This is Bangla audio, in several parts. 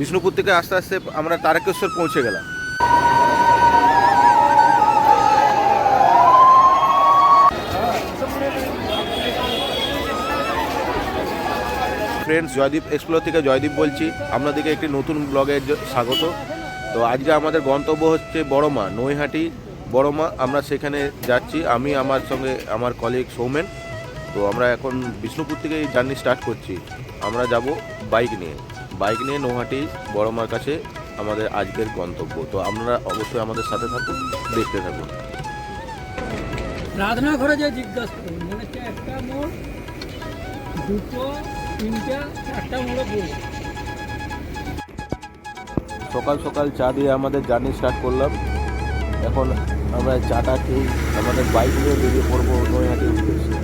বিষ্ণুপুর থেকে আস্তে আস্তে আমরা তারকেশ্বর পৌঁছে গেলাম। ফ্রেন্ডস জয়দীপ এক্সপ্লোর থেকে জয়দীপ বলছি। আপনাদেরকে একটি নতুন ব্লগের জ- স্বাগত। তো আজকে আমাদের গন্তব্য হচ্ছে বড়মা, নৈহাটি। বড়মা, আমরা সেখানে যাচ্ছি। আমি, আমার সঙ্গে আমার কলিগ সৌমেন। তো আমরা এখন বিষ্ণুপুর থেকে জার্নি স্টার্ট করছি। আমরা যাব বাইক নিয়ে। বাইক নিয়ে নৈহাটি বড়মার কাছে আমাদের আজকের গন্তব্য। তো আপনারা অবশ্যই আমাদের সাথে থাকুন দেখতে থাকুন। রাধনা ঘরে যে জিজ্ঞাসা করুন মনে হচ্ছে একটা মোড় দুটো তিনটা চারটা মোড়ে সকাল সকাল চা দিয়ে আমাদের জার্নি স্টার্ট করলাম। এখন আমরা চাটা খেয়ে আমাদের বাইক নিয়ে বেরিয়ে পড়ব নৈহাটি উদ্দেশ্যে।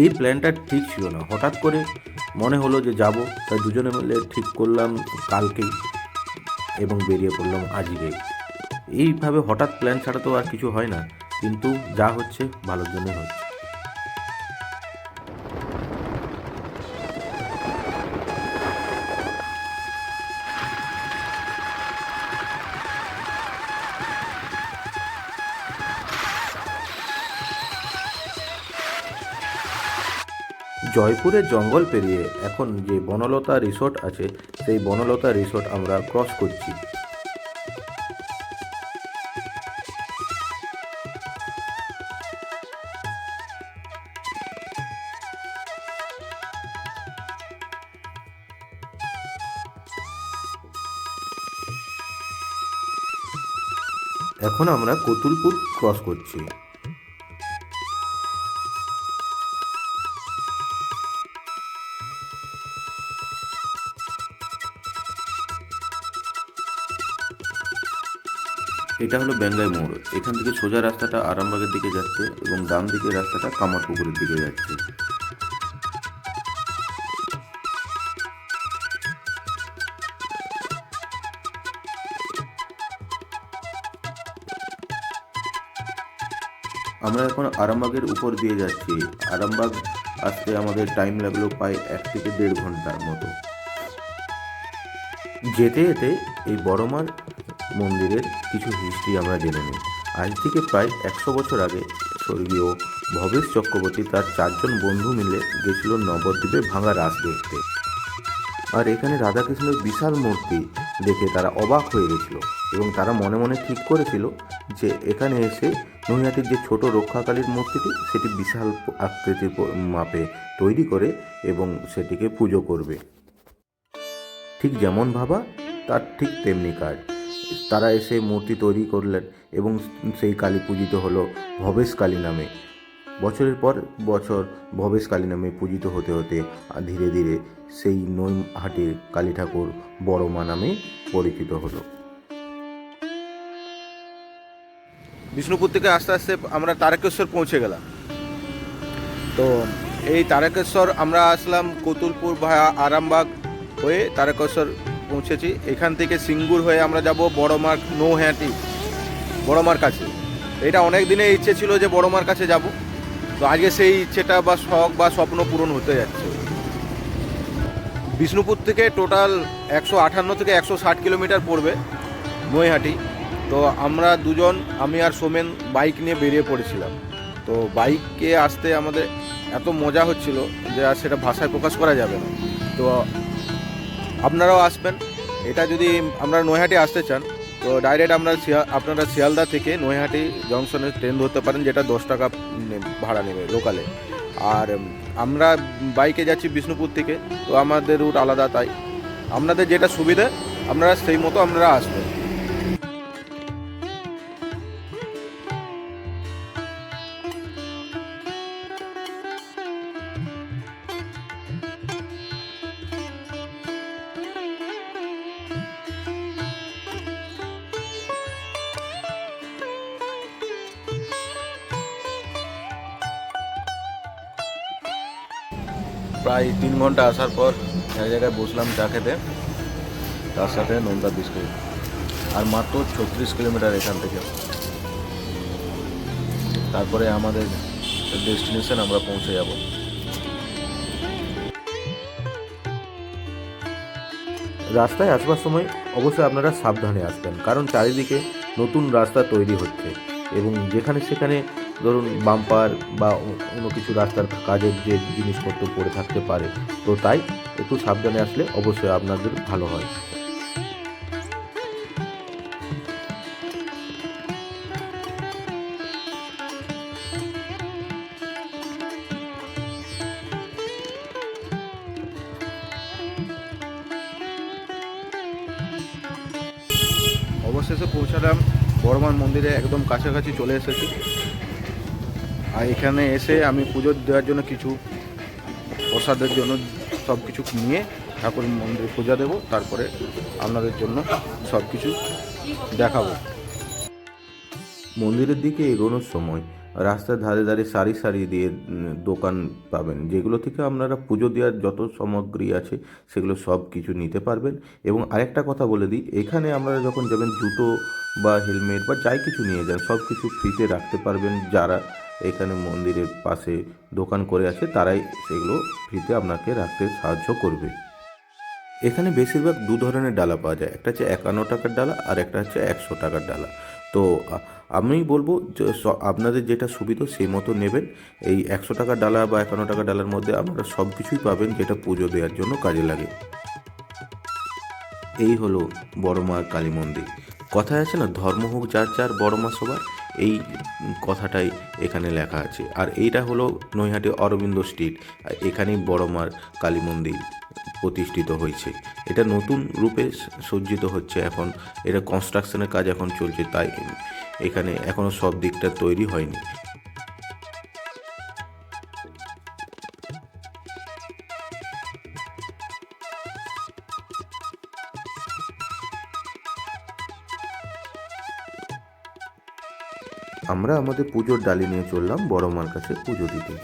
এই প্ল্যানটা ঠিক ছিল না। হঠাৎ করে মনে হলো যে যাব, তাই দুজনে মিলে ঠিক করলাম কালকেই এবং বেরিয়ে পড়লাম আজকেই এইভাবে হঠাৎ প্ল্যান ছাড়া তো আর কিছু হয় না, কিন্তু যা হচ্ছে ভালোর জন্যই হচ্ছে। জয়পুরের জঙ্গল পেরিয়ে এখন যে বনলতা রিসোর্ট আছে, সেই বনলতা রিসোর্ট আমরা ক্রস করছি। এখন আমরা কতুলপুর ক্রস করছি। এটা হলো বেঙ্গাই মোড়। এখান থেকে সোজা রাস্তাটা আরামবাগের দিকে যাচ্ছে এবং ডান দিকে রাস্তাটা কামারপুকুরের দিকে যাচ্ছে। আমরা এখন আরামবাগের উপর দিয়ে যাচ্ছি। আরামবাগ আসতে আমাদের টাইম লাগল প্রায় এক থেকে দেড় ঘণ্টার মতো। যেতে যেতে এই বড়মার মন্দিরের কিছু হিস্ট্রি আমরা জেনে নিই। আজ থেকে প্রায় একশো বছর আগে স্বর্গীয় ভবেশ চক্রবর্তী তার চারজন বন্ধু মিলে গেছিল নবদ্বীপে ভাঙা রাস দেখতে। আর এখানে রাধাকৃষ্ণের বিশাল মূর্তি দেখে তারা অবাক হয়ে গেছিল এবং তারা মনে মনে ঠিক করেছিল যে এখানে এসে নৈহাটির যে ছোট রক্ষাকালীর মূর্তিটি, সেটি বিশাল আকৃতির মাপে তৈরি করে এবং সেটিকে পুজো করবে। ঠিক যেমন ভাবা, তার ঠিক তেমনি কাজ। তারা এসে মূর্তি তৈরি করলেন এবং সেই কালী পূজিত হলো ভবেশ কালী নামে। বছরের পর বছর ভবেশ কালী নামে পূজিত হতে হতে ধীরে ধীরে সেই নৈহাটির কালী ঠাকুর বড় মা নামে পরিচিত হলো। বিষ্ণুপুর থেকে আস্তে আস্তে আমরা তারকেশ্বর পৌঁছে গেলাম। তো এই তারকেশ্বর আমরা আসলাম কতুলপুর ভায়া আরামবাগ হয়ে তারকেশ্বর পৌঁছেছি। এখান থেকে সিঙ্গুর হয়ে আমরা যাব বড়মার নৌহাটি বড়মার কাছে। এটা অনেক দিনের ইচ্ছে ছিল যে বড়মার কাছে যাব। তো আজকে সেই ইচ্ছেটা বা শখ বা স্বপ্ন পূরণ হতে যাচ্ছে। বিষ্ণুপুর থেকে টোটাল একশো আটান্ন থেকে একশো ষাট কিলোমিটার পড়বে নৈহাটি। তো আমরা দুজন, আমি আর সোমেন, বাইক নিয়ে বেরিয়ে পড়েছিলাম। তো বাইকে আসতে আমাদের এত মজা হচ্ছিল যে আর সেটা ভাষায় প্রকাশ করা যাবে না। তো আপনারাও আসবেন। এটা যদি আমরা নৈহাটি আসতে চান, তো ডাইরেক্ট আমরা আপনারা শিয়ালদা থেকে নৈহাটি জংশনে ট্রেন ধরতে পারেন, যেটা দশ টাকা ভাড়া নেবে লোকালে আর আমরা বাইকে যাচ্ছি বিষ্ণুপুর থেকে, তো আমাদের রুট আলাদা তাই। আপনাদের যেটা সুবিধা, আপনারা সেই মতো আপনারা আসবেন। প্রায় তিন ঘণ্টা আসার পর এক জায়গায় বসলাম চা খেতে। তার সাথে নোনতা বিস্কুট। আর মাত্র ছত্রিশ কিলোমিটার এখান থেকে। তারপরে আমাদের ডেস্টিনেশন আমরা পৌঁছে যাব। রাস্তায় আসবার সময় অবশ্যই আপনারা সাবধানে আসবেন, কারণ চারিদিকে নতুন রাস্তা তৈরি হচ্ছে এবং যেখানে সেখানে ধরুন বাম্পার বা অন্য কিছু রাস্তার কাজের যে জিনিসপত্র পড়ে থাকতে পারে, তো তাই একটু সাবধানে আসলে অবশ্যই আপনাদের ভালো হয়। অবশেষে পৌঁছালাম বড়মান মন্দিরে, একদম কাছাকাছি চলে এসেছি। আর এখানে এসে আমি পুজো দেওয়ার জন্য কিছু প্রসাদের জন্য সব কিছু নিয়ে ঠাকুর মন্দিরে পূজা দেব, তারপরে আপনাদের জন্য সব কিছু দেখাবো। মন্দিরের দিকে এগোনোর সময় রাস্তার ধারে ধারে সারি সারি দিয়ে দোকান পাবেন, যেগুলো থেকে আপনারা পুজো দেওয়ার যত সামগ্রী আছে সেগুলো সব কিছু নিতে পারবেন। এবং আরেকটা কথা বলে দিই, এখানে আপনারা যখন যাবেন জুতো বা হেলমেট বা যাই কিছু নিয়ে যান, সব কিছু ফ্রিতে রাখতে পারবেন যারা এখানে মন্দিরের পাশে দোকান করে আছে, তারাই সেগুলো ফ্রিতে আপনাকে রাখতে সাহায্য করবে। এখানে বেশিরভাগ দু ধরনের ডালা পাওয়া যায়, একটা হচ্ছে একান্ন টাকার ডালা আর একটা হচ্ছে একশো টাকার ডালা। তো আমি বলব যে আপনাদের যেটা সুবিধা সেই মতো নেবেন। এই একশো টাকার ডালা বা একান্ন টাকার ডালার মধ্যে আপনারা সব কিছুই পাবেন যেটা পুজো দেওয়ার জন্য কাজে লাগে। এই হলো বড় মা কালী মন্দির। কথায় আছে না, ধর্ম হোক, যার যার বড় মা সবার এই কথাটাই এখানে লেখা আছে। আর এইটা হলো নৈহাটি অরবিন্দ স্ট্রিট। এখানেই বড়মার কালী মন্দির প্রতিষ্ঠিত হয়েছে। এটা নতুন রূপে সজ্জিত হচ্ছে এখন। এটা কনস্ট্রাকশনের কাজ এখন চলছে, তাই এখানে এখনও সব দিকটা তৈরি হয়নি। আমরা আমাদের পুজোর ডালি নিয়ে চললাম বড় মার কাছে পুজো দিতে।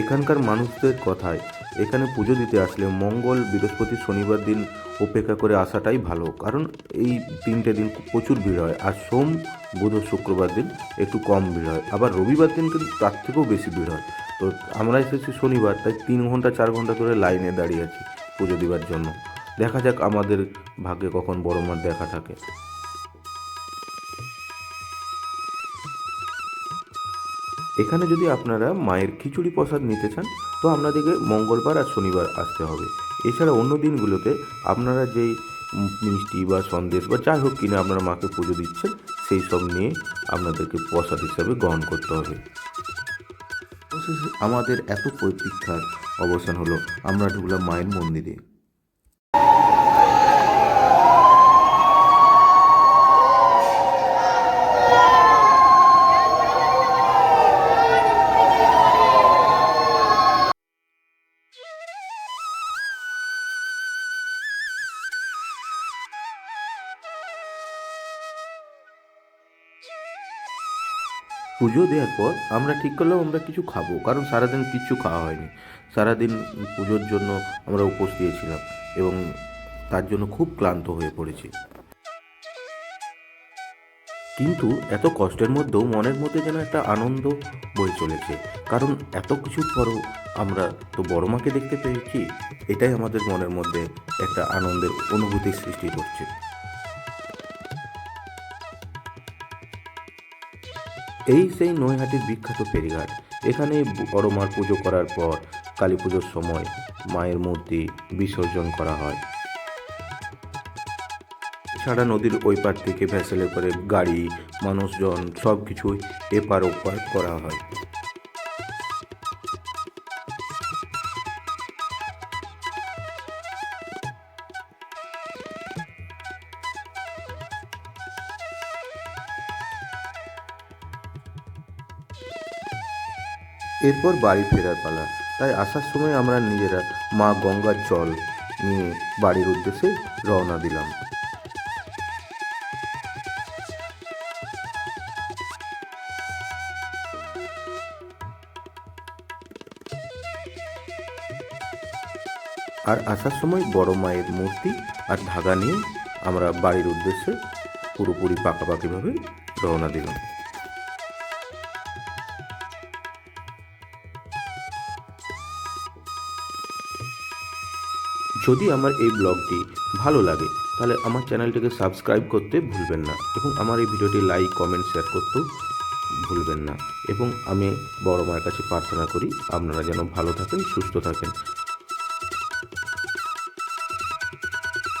এখানকার মানুষদের কথায় এখানে পুজো দিতে আসলে মঙ্গল বৃহস্পতি শনিবার দিন অপেক্ষা করে আসাটাই ভালো। কারণ এই তিনটে দিন প্রচুর ভিড় হয়। আর সোম, বুধ শুক্রবার দিন একটু কম ভিড় হয়। আবার রবিবার দিন কিন্তু তার থেকেও বেশি ভিড় হয়। তো আমরা এসেছি শনিবার, তাই তিন ঘণ্টা, চার ঘণ্টা ধরে লাইনে দাঁড়িয়ে আছি পুজো দেওয়ার জন্য। দেখা যাক আমাদের ভাগ্যে কখন বড় মার দেখা থাকে। এখানে যদি আপনারা মায়ের খিচুড়ি প্রসাদ নিতে চান, তো আপনাদেরকে মঙ্গলবার আর শনিবার আসতে হবে। এছাড়া অন্য দিনগুলোতে আপনারা যেই মিষ্টি বা সন্দেশ বা যাই হোক কিনে আপনারা মাকে পুজো দিচ্ছেন, সেই সব নিয়ে আপনাদেরকে প্রসাদ হিসাবে গ্রহণ করতে হবে। আমাদের এত প্রতীক্ষার অবসান হলো, আমরা ঢুকলাম মায়ের মন্দিরে। পুজো দেওয়ার পর আমরা ঠিক করলাম আমরা কিছু খাব, কারণ সারাদিন কিচ্ছু খাওয়া হয়নি। সারাদিন পুজোর জন্য আমরা উপোস দিয়েছিলাম এবং তার জন্য খুব ক্লান্ত হয়ে পড়েছি। কিন্তু এত কষ্টের মধ্যেও মনের মধ্যে যেন একটা আনন্দ বয়ে চলেছে, কারণ এত কিছুর পরও আমরা তো বড় মাকে দেখতে পেয়েছি, এটাই আমাদের মনের মধ্যে একটা আনন্দের অনুভূতির সৃষ্টি করছে। এই সেই নৈহাটির বিখ্যাত ফেরিঘাট। এখানে বড় মার পুজো করার পর কালী পুজোর সময় মায়ের মূর্তি বিসর্জন করা হয়। সারা নদীর ওই পার থেকে ভ্যাসেলে করে গাড়ি, মানুষজন সব কিছুই এপার ওপার করা হয়। এরপর বাড়ি ফেরার পালা। তাই আসার সময় আমরা নিজেরা মা গঙ্গার জল নিয়ে বাড়ির উদ্দেশ্যে রওনা দিলাম। আর আসার সময় বড় মায়ের মূর্তি আর ধাগা নিয়ে আমরা বাড়ির উদ্দেশ্যে পুরোপুরি পাকাপাকিভাবে রওনা দিলাম। যদি আমার এই ব্লগটি ভালো লাগে, তাহলে আমার চ্যানেলটিকে সাবস্ক্রাইব করতে ভুলবেন না এবং আমার এই ভিডিওটি লাইক, কমেন্ট, শেয়ার করতেও ভুলবেন না। এবং আমি বড় মায়ের কাছে প্রার্থনা করি, আপনারা যেন ভালো থাকেন, সুস্থ থাকেন।